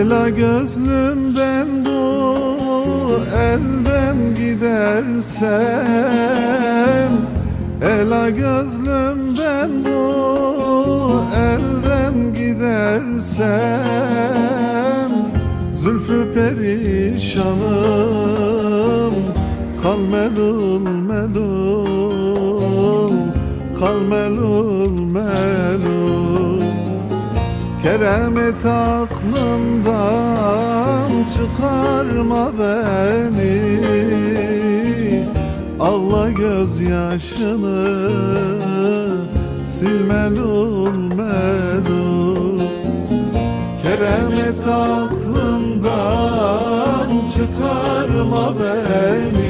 Ela gözlümden bu elden gidersem. Ela gözlümden bu elden gidersem. Zülfü perişanım Kal melul melul Kal melul melul Keremet aklından çıkarma beni. Ağla gözyaşını sil melul melul Keremet aklından çıkarma beni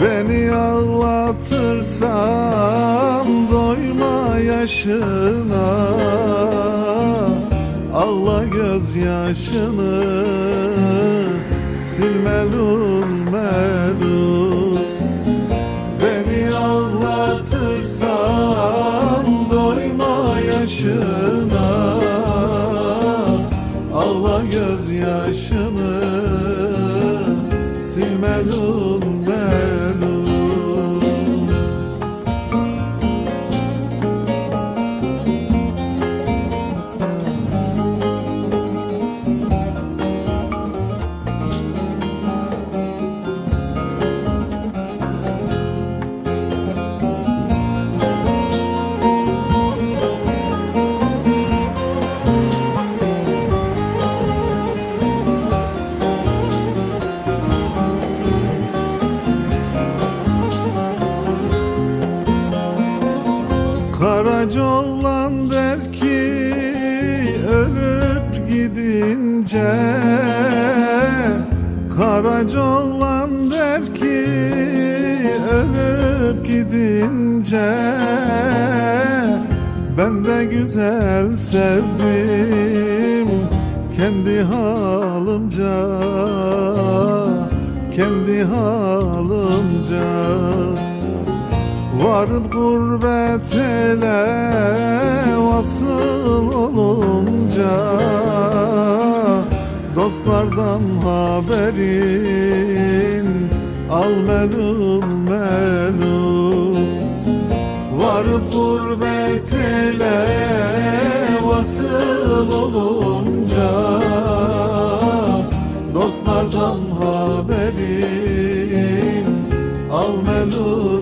Beni ağlatırsan doyma yaşına. Ağla gözyaşını sil melul melul Beni ağlatırsan doyma yaşına. Ağla gözyaşını sil oğlan der ki ölüp gidince Karaca oğlan der ki ölüp gidince Ben de güzel sevdim kendi halımca Kendi halımca Varıp gurbet ele vasıl olunca Dostlardan haberin al melul melul Varıp gurbet ele vasıl olunca Dostlardan haberin al melul